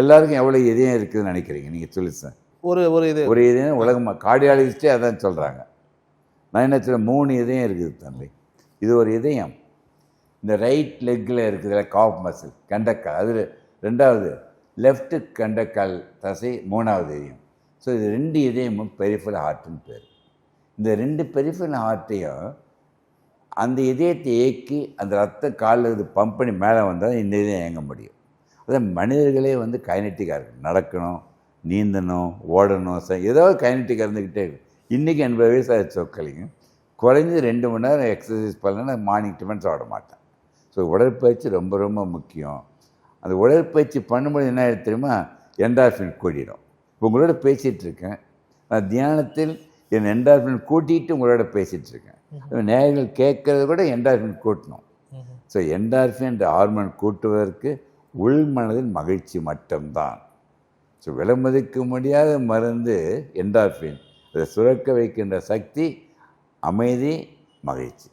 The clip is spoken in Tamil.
எல்லாருக்கும் எவ்வளோ இதயம் இருக்குதுன்னு நினைக்கிறீங்க? நீங்கள் சொல்லு சார். ஒரு ஒரு இது. ஒரு இதயம் உலகம் கார்டியாலஜிஸ்டே அதான் சொல்கிறாங்க நான் என்ன சொல்ல மூணு இதயம் இருக்குது தம்பி. இது ஒரு இதயம். இந்த ரைட் லெக்கில் இருக்குதுல காஃப் மசில் கண்டக்கால். அது ரெண்டாவது லெஃப்ட் கண்டக்கால் தசை மூணாவது இதயம். ஸோ இது ரெண்டு இதயமும் பெரிஃபல் ஹார்ட்டுன்னு பேர். இந்த ரெண்டு பெரிஃபல் ஹார்ட்டையும் அந்த இதயத்தை இயக்கி அந்த ரத்த காலில் இது பம்ப் பண்ணி மேலே வந்தால் இந்த இதயம் இயங்க முடியும். அதான் மனிதர்களே வந்து கைனட்டிக்காக இருக்கு. நடக்கணும் நீந்தணும் ஓடணும் ச ஏதாவது கைனட்டிக்காக இருந்துக்கிட்டே இருக்கு. இன்றைக்கி எண்பது வயசு ஆயிடுச்சு சொக்கலிங்க குறைஞ்சது ரெண்டு மணி நேரம் எக்ஸசைஸ் பண்ணலன்னா மார்னிங் டிஃபன்ஸ் ஓட மாட்டேன். ஸோ உடற்பயிற்சி ரொம்ப ரொம்ப முக்கியம். அந்த உடற்பயிற்சி பண்ணும்போது என்ன ஆயிடுது தெரியுமா? என்டார்ஃபின் கூடிடும் இப்போ உங்களோட பேசிகிட்டு இருக்கேன். நான் தியானத்தில் என் என்டார்ஃபின் கூட்டிகிட்டு உங்களோட பேசிகிட்டு இருக்கேன். நேயர்கள் கேட்கறது கூட என்டார்ஃபின் கூட்டணும். ஸோ என்டார்ஃபின் ஹார்மோன் கூட்டுவதற்கு உள்மனதின் மகிழ்ச்சி மட்டும்தான். ஸோ விலமதிக்க முடியாத மருந்து என்டார்ஃபின் அதை சுரக்க வைக்கின்ற சக்தி அமைதி மகிழ்ச்சி.